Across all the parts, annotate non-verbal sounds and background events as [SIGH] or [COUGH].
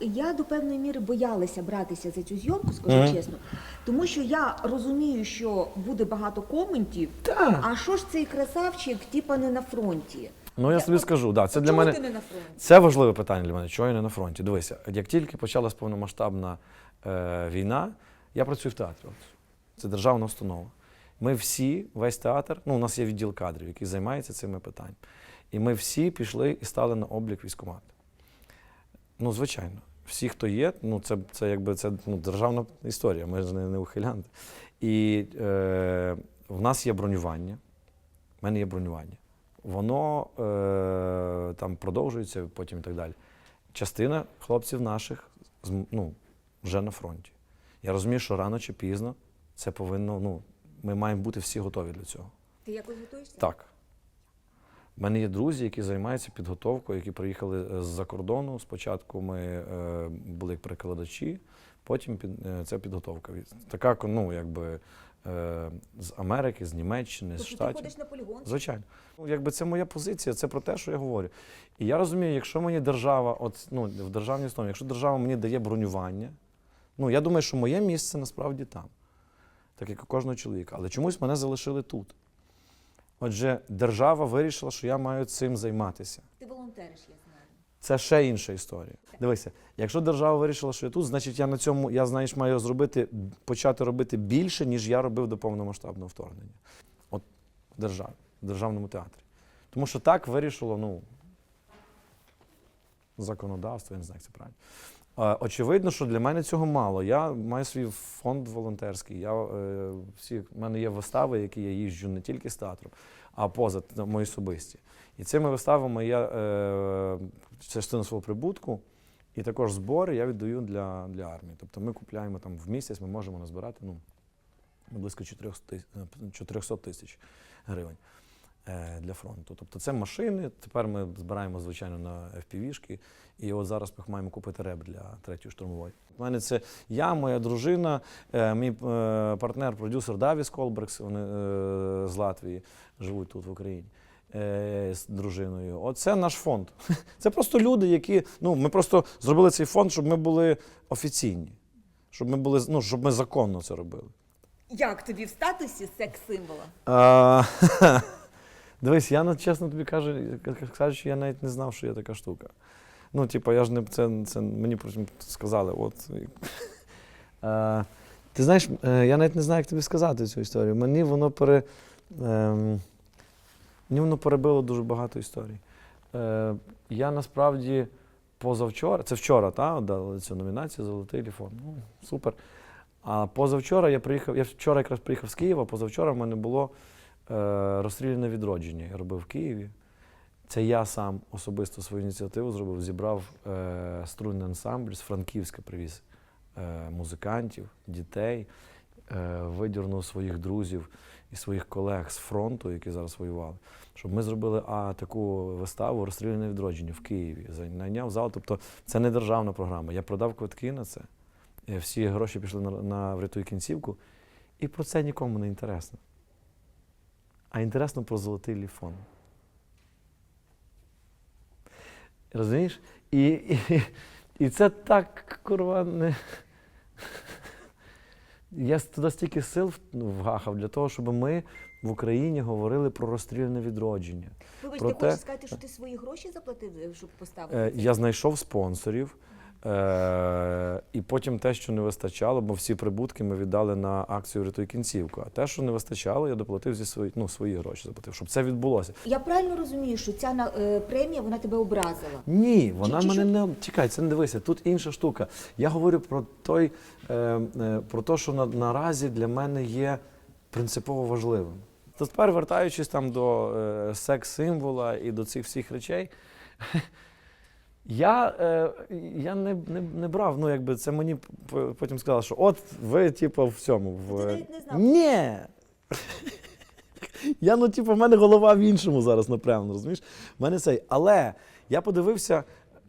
Я до певної міри боялася братися за цю зйомку, скажу Мгм. чесно, тому що я розумію, що буде багато коментів. Так. А що ж цей красавчик, типа не на фронті? Ну я собі От- скажу, да, це для чому мене ти не на фронті? це важливе питання для мене. Чого я не на фронті? Дивися, як тільки почалась повномасштабна е, війна, я працюю в театрі. От. Це державна установа. Ми всі, весь театр, ну у нас є відділ кадрів, який займається цими питаннями. І ми всі пішли і стали на облік військкомат. Ну, звичайно, всі, хто є, ну це, це якби це ну, державна історія, ми ж не, не ухилянти. І е, в нас є бронювання. В мене є бронювання. Воно е, там продовжується потім і так далі. Частина хлопців наших ну, вже на фронті. Я розумію, що рано чи пізно це повинно, ну, ми маємо бути всі готові для цього. Ти якось готуєшся? Так. У мене є друзі, які займаються підготовкою, які приїхали е, з-за кордону. Спочатку ми е, були як перекладачі, потім під, е, це підготовка. Така, ну, якби з Америки, з Німеччини, з Тобто ти Штатів. ходиш на полігон? Звичайно. Ну, якби це моя позиція, це про те, що я говорю. І я розумію, якщо мені держава, от, ну, в державній установі, якщо держава мені дає бронювання, ну я думаю, що моє місце насправді там, так як у кожного чоловіка. Але чомусь мене залишили тут. Отже, держава вирішила, що я маю цим займатися. Ти волонтериш, я знаю. Це ще інша історія. Дивися, якщо держава вирішила, що я тут, значить я на цьому, я знаєш, маю зробити, почати робити більше, ніж я робив до повномасштабного вторгнення. От в державі, в державному театрі. Тому що так вирішило, ну, законодавство, я не знаю, як це правильно. Очевидно, що для мене цього мало. Я маю свій фонд волонтерський. Я, е, всі, в мене є вистави, які я їжджу не тільки з театром, а поза мої особисті. І цими виставами я е, частину свого прибутку і також збори я віддаю для, для армії. Тобто ми купляємо там в місяць, ми можемо назбирати ну, близько 400 тис- е, 400 тисяч гривень для фронту. Тобто це машини. Тепер ми збираємо, звичайно, на FPV-шки. І от зараз ми маємо купити реб для третьої штурмової. У мене це я, моя дружина, е, мій е, партнер, продюсер Давіс Колбрекс, вони е, з Латвії живуть тут в Україні. е, З дружиною. Оце наш фонд. [LAUGHS] Це просто люди, які. Ну, ми просто зробили цей фонд, щоб ми були офіційні, щоб ми були, ну, щоб ми законно це робили. Як тобі в статусі секс-символа? [LAUGHS] Дивись, я чесно тобі кажу, кажучи, я навіть не знав, що є така штука. Ну, типу, я ж не це, це мені потім сказали. От. А, [LAUGHS] ти знаєш, е, я навіть не знаю, як тобі сказати цю історію. Мені воно пере. ем, мені воно перебило дуже багато історій. Е, я насправді позавчора, це вчора, та, дали цю номінацію Золотий телефон. Ну, супер. А позавчора я приїхав, я вчора якраз приїхав з Києва, позавчора в мене було е, розстріляне відродження. Я робив в Києві. Це я сам особисто свою ініціативу зробив, зібрав е, струнний ансамбль з Франківська привіз е, музикантів, дітей, е, видірнув своїх друзів і своїх колег з фронту, які зараз воювали, щоб ми зробили а, таку виставу розстріляне відродження в Києві. Найняв зал. Тобто це не державна програма. Я продав квитки на це. Е, Всі гроші пішли на, на врятуй кінцівку. І про це нікому не інтересно. А інтересно про золотий ліфон. Розумієш? І, і, і це так, курва, не. Я туди стільки сил ну, вгахав для того, щоб ми в Україні говорили про розстріляне відродження. Вибач, Про ти те- хочеш сказати, що ти свої гроші заплатив, е, щоб поставити? Е, я знайшов спонсорів, е, і потім те, що не вистачало, бо всі прибутки ми віддали на акцію «Рятуй кінцівку. А те, що не вистачало, я доплатив зі свої, ну, свої гроші, заплатив, щоб це відбулося. Я правильно розумію, що ця на- е, премія вона тебе образила. Ні, вона чи мене що? не чекай, це не дивися. Тут інша штука. Я говорю про той, е, е, про те, що на, наразі для мене є принципово важливим. То тепер, вертаючись там до е, секс-символа і до цих всіх речей, [LAUGHS] я, е, я не, не, не брав. Ну, якби це мені потім сказали, що от ви, типу, в цьому. В... Ти навіть не знав. Ні. Я, ну, типу, в мене голова в іншому зараз напрямлена, розумієш? В мене цей. Але я подивився,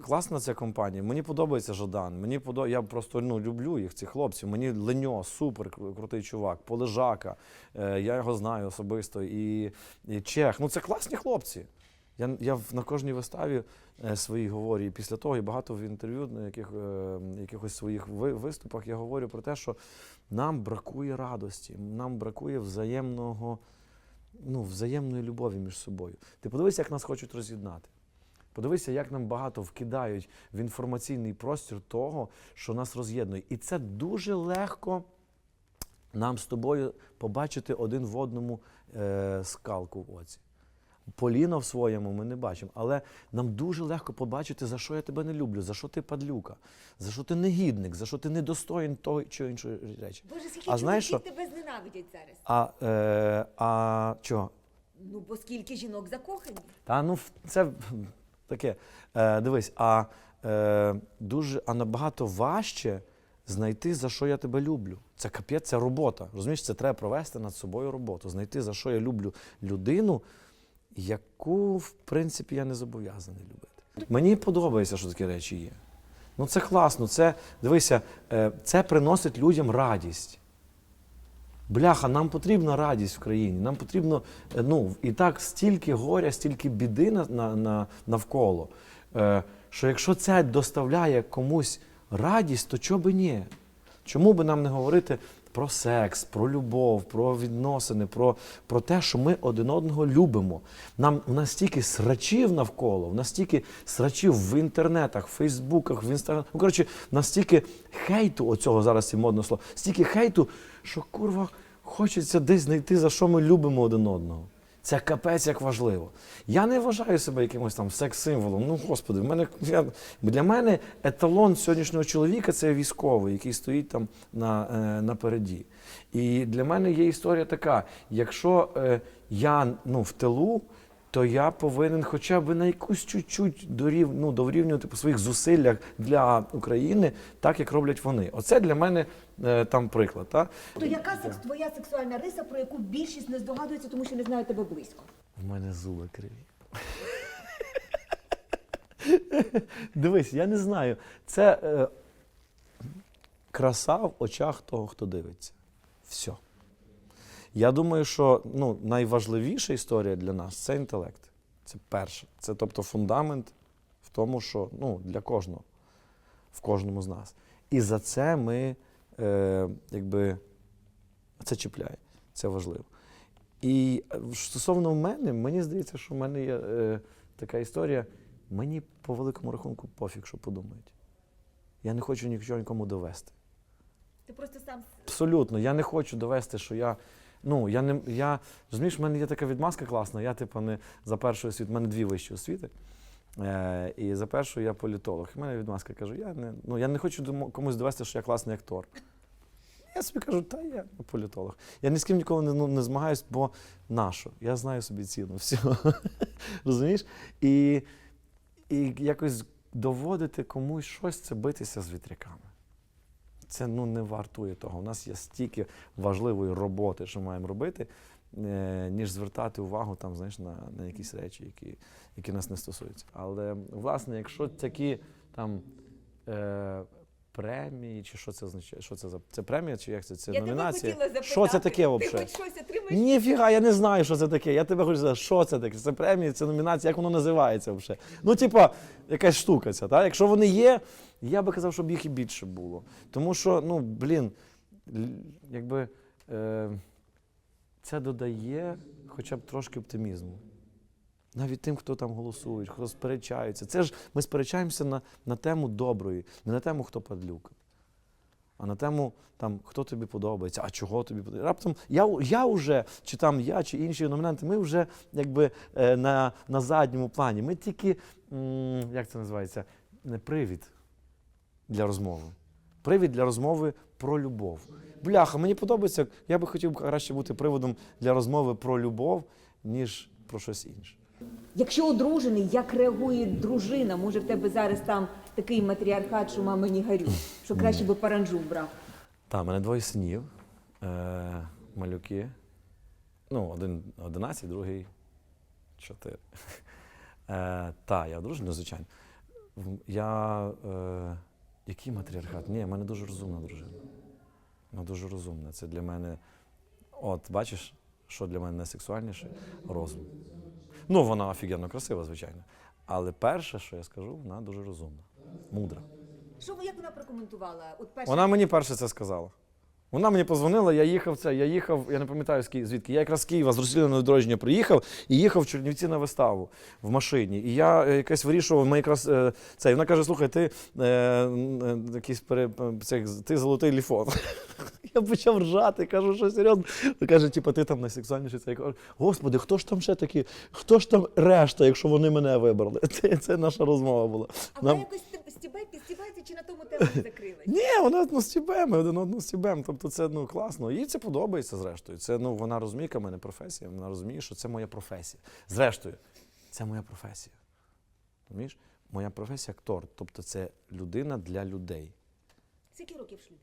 класна ця компанія. Мені подобається Жадан. Мені подо... Я просто ну, люблю їх, цих хлопців. Мені Леньо, супер крутий чувак, Полежака. Е, я його знаю особисто. І, і Чех. Ну, це класні хлопці. Я, я на кожній виставі е, своїй говорю, і після того, і багато в інтерв'ю, на яких, е, якихось своїх виступах я говорю про те, що нам бракує радості, нам бракує взаємного, ну, взаємної любові між собою. Ти подивися, як нас хочуть роз'єднати. Подивися, як нам багато вкидають в інформаційний простір того, що нас роз'єднує. І це дуже легко нам з тобою побачити один в одному е, скалку в оці. Поліна в своєму ми не бачимо, але нам дуже легко побачити, за що я тебе не люблю, за що ти падлюка, за що ти негідник, за що ти недостоїн того чи іншої речі. Боже, скільки А знаєш чоловіків тебе зненавидять зараз? А, е, а чого? Ну, бо скільки жінок закохані? Та ну це таке. Е, дивись, а е, дуже а набагато важче знайти, за що я тебе люблю. Це капець, це робота. Розумієш, це треба провести над собою роботу. Знайти, за що я люблю людину, яку, в принципі, я не зобов'язаний любити. Мені подобається, що такі речі є. Ну це класно. Це дивися, е, це приносить людям радість. Бляха, нам потрібна радість в країні. Нам потрібно е, ну, і так стільки горя, стільки біди на, на, на, навколо. Е, що якщо це доставляє комусь радість, то чого би ні? Чому би нам не говорити про секс, про любов, про відносини, про, про те, що ми один одного любимо? Нам у нас стільки срачів навколо, у нас стільки срачів в інтернетах, в Фейсбуках, в інстаграмах. Ну, коротше, настільки хейту, оцього зараз і модно слово, стільки хейту, що курва хочеться десь знайти, за що ми любимо один одного. Це капець як важливо. Я не вважаю себе якимось там секс-символом. Ну, господи, в мене я, для мене еталон сьогоднішнього чоловіка це військовий, який стоїть там на, е, напереді. І для мене є історія така: якщо е, я ну, в тилу, то я повинен хоча б на якусь чуть-чуть дорів, ну, дорівнювати по своїх зусиллях для України, так як роблять вони. Оце для мене е, там приклад. Та? То яка секс, твоя сексуальна риса, про яку більшість не здогадується, тому що не знає тебе близько? В мене зуби криві. [LAUGHS] Дивись, я не знаю. Це е, краса в очах того, хто дивиться. Все. Я думаю, що ну, найважливіша історія для нас це інтелект. Це перше. Це тобто фундамент в тому, що ну, для кожного, в кожному з нас. І за це ми е, якби це чіпляє, це важливо. І е, стосовно мене, мені здається, що в мене є е, така історія. Мені по великому рахунку пофіг, що подумають. Я не хочу нічого нікому довести. Ти просто сам Абсолютно, я не хочу довести, що я. Ну, я не я розумієш, в мене є така відмазка класна. Я, типу, не за першою освіту, в мене дві вищі освіти. Е, і за першу я політолог. І в мене відмазка кажу, я не, ну, я не хочу комусь довести, що я класний актор. Я собі кажу, та я політолог. Я ні з ким ніколи не, ну, не змагаюсь, бо нащо? Я знаю собі ціну. Все. [LAUGHS] Розумієш? І, і якось доводити комусь щось це битися з вітряками. Це ну, не вартує того. У нас є стільки важливої роботи, що маємо робити, е, ніж звертати увагу там, знаєш, на, на якісь речі, які, які нас не стосуються. Але, власне, якщо такі там. Е, Премії, чи що це означає? Що це за це премія, чи як це? Це я номінація? тебе запитати. Що це таке Ти взагалі? хоч щось отримаєш? Ніфіга, я не знаю, що це таке. Я тебе хочу сказати, що це таке? Це премія, це номінація, як воно називається взагалі? Ну, типа, якась штука ця. Та? Якщо вони є, я би казав, щоб їх і більше було. Тому що, ну, блін, якби е, це додає хоча б трошки оптимізму. Навіть тим, хто там голосують, хто сперечаються. Це ж ми сперечаємося на, на тему доброї, не на тему, хто падлюка. А на тему, там, хто тобі подобається, а чого тобі подобається. Раптом я, я вже, чи там я, чи інші номінанти, ми вже якби е, на, на задньому плані. Ми тільки, як це називається, не привід для розмови. Привід для розмови про любов. Бляха, мені подобається, я би хотів краще бути приводом для розмови про любов, ніж про щось інше. Якщо одружений, як реагує дружина? Може, в тебе зараз там такий матріархат, що мама не горю, що краще би паранджу брав. Так, мене двоє синів, е, малюки. Ну, один 11, другий 4. [LAUGHS] Е, та, я одружений, звичайно. Я. Е, який матріархат? Ні, в мене дуже розумна дружина. Вона дуже розумна. Це для мене. От, бачиш, що для мене найсексуальніше? Розум. Ну, вона офігенно красива, звичайно. Але перше, що я скажу, вона дуже розумна, мудра. Що ви як вона прокоментувала? От перше, Вона мені перше це сказала. Вона мені позвонила, я їхав це, я їхав, я не пам'ятаю звідки. Я якраз з Києва з розстріляного дорожнього приїхав і їхав в Чернівці на виставу в машині. І я е, якось вирішував, ми якраз е, це. І вона каже: слухай, ти е, е, якийсь пере, цих, ти золотий ліфон. [LAUGHS] Я почав ржати, кажу, що серйозно. Каже, типу, ти там найсексуальніший. Це я кажу, господи, хто ж там ще такі? Хто ж там решта, якщо вони мене вибрали? [LAUGHS] Це, це наша розмова була. а Нам- якось стіб- стібає, підстібається чи на тому тему закрилась? ні, вона ну, стібем, ми один одного стібем. Тобто це ну, класно. Їй це подобається, зрештою. Це, ну, вона розуміє, яка в мене професія. Вона розуміє, що це моя професія. Зрештою, це моя професія. Розумієш? Моя професія актор. Тобто це людина для людей. Скільки років в шлюбі?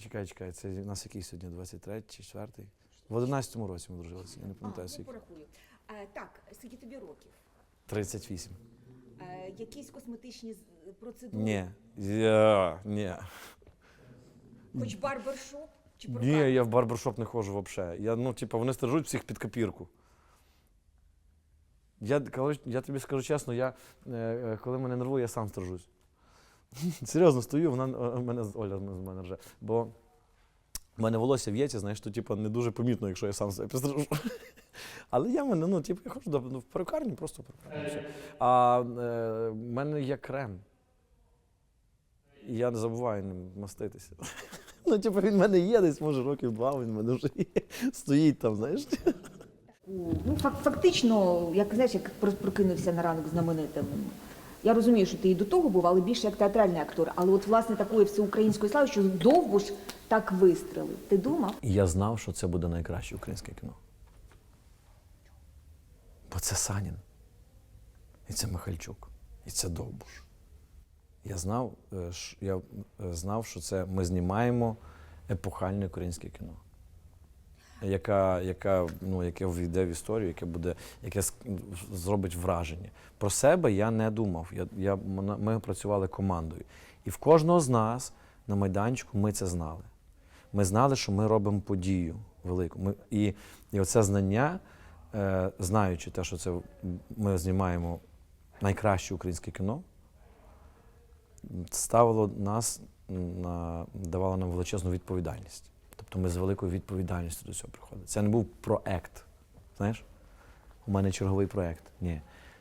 Чекай, чекай, це у нас який сьогодні? 23 чи 4? В 11-му році ми дружилися. Я не А, пам'ятаю ну, скільки. порахую. Е, так, скільки тобі років? 38. Е, якісь косметичні процедури? Ні. Я, ні. Хоч барбершоп? Чи Ні, прокат? я в барбершоп не ходжу взагалі. Я, ну, типу, вони стрижуть всіх під копірку. Я, коли, я тобі скажу чесно, я, е, е, коли мене нервує, я сам стрижусь. [LAUGHS] Серйозно стою, вона е, мене з- Оля з мене рже. Бо в мене волосся в'ється, знаєш, то типу, не дуже помітно, якщо я сам себе підстрижу. [LAUGHS] Але я мене, ну, типу, я ходжу до, ну, в перукарні, просто в перукарні. все. А е, в мене є крем. І я не забуваю ним маститися. [LAUGHS] Ну, типу, він в мене є десь, може, років два, він в мене вже є. Стоїть там, знаєш. Ну, фак- фактично, як знаєш, як про- прокинувся на ранок знаменитим. Я розумію, що ти і до того був, але більше як театральний актор. Але от власне такої всеукраїнської слави, що довго ж так вистрелив. Ти думав? І я знав, що це буде найкраще українське кіно. Бо це Санін. І це Михальчук. І це Довбуш. Я знав, е, я е, знав, що це ми знімаємо епохальне українське кіно. Яка, яка, ну, яке війде в історію, яке буде, яке зробить враження. Про себе я не думав. Я, я, ми працювали командою. І в кожного з нас на майданчику ми це знали. Ми знали, що ми робимо подію велику. Ми, і, і оце знання, знаючи те, що це ми знімаємо найкраще українське кіно, ставило нас на давало нам величезну відповідальність. Тобто ми з великою відповідальністю до цього приходили. Це не був проект. Знаєш, у мене черговий проект. Ні.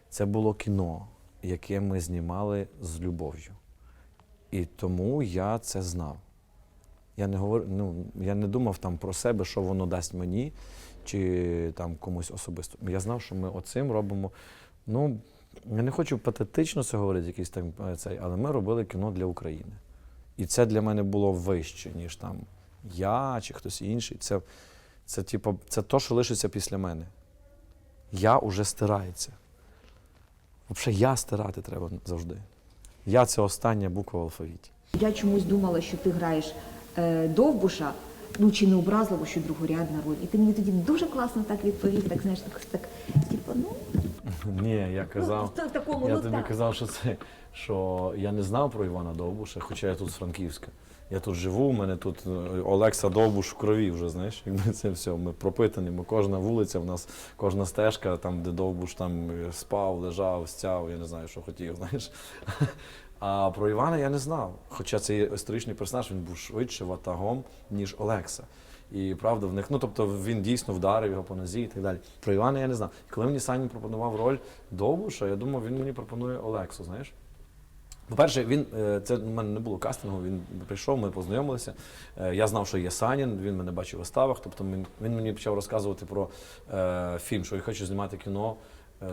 Це було кіно, яке ми знімали з любов'ю. І тому я це знав. Я не говор... ну, я не думав там про себе, що воно дасть мені чи там комусь особисто. Я знав, що ми оцим робимо. Ну, я не хочу патетично це говорити, якийсь там е, цей, але ми робили кіно для України. І це для мене було вище, ніж там я чи хтось інший. Це, це, типу, це то, що лишиться після мене. Я уже стирається. Взагалі, я стирати треба завжди. Я це остання буква в алфавіті. Я чомусь думала, що ти граєш е, довбуша, ну чи не образливо, що другорядна роль. І ти мені тоді дуже класно так відповів, так знаєш, так, так типу, ну, Ні, я казав. ну, в такому, Я ну тобі так. казав, що це що я не знав про Івана Довбуша, хоча я тут з Франківська. Я тут живу, у мене тут е, Олекса Довбуш в крові вже, знаєш, [LAUGHS] якби це все. Ми пропитані, ми кожна вулиця, в нас кожна стежка, там, де Довбуш там е, спав, лежав, стяв, я не знаю, що хотів, [LAUGHS] знаєш. А про Івана я не знав. Хоча це є історичний персонаж, він був швидше ватагом, ніж Олекса. І правда, в них, ну тобто він дійсно вдарив його по нозі і так далі. Про Івана я не знав. Коли мені Санін пропонував роль Довбуша, я думав, він мені пропонує Олексу, знаєш. По-перше, він е, це у мене не було кастингу. Він прийшов, ми познайомилися. Е, Я знав, що є Санін, він мене бачив у виставах. Тобто він, мені почав розказувати про е, фільм, що я хочу знімати кіно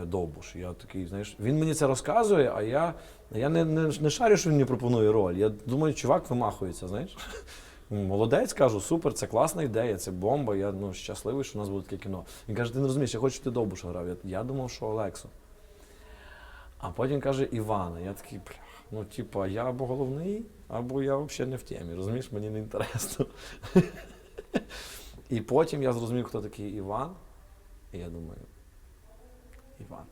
Довбуш. Я такий, знаєш, він мені це розказує, а я, я не, не, не шарю, що він мені пропонує роль. Я думаю, чувак вимахується, знаєш. Молодець, кажу, супер, це класна ідея, це бомба. Я ну, щасливий, що у нас буде таке кіно. Він каже, ти не розумієш, я хочу, щоб ти Довбуша грав. Я, я думав, що Олексу. А потім каже Івана. Я такий, бля, ну типа, я або головний, або я взагалі не в темі. Розумієш, мені не інтересно. [LAUGHS] І потім я зрозумів, хто такий Іван. І я думаю, Іван.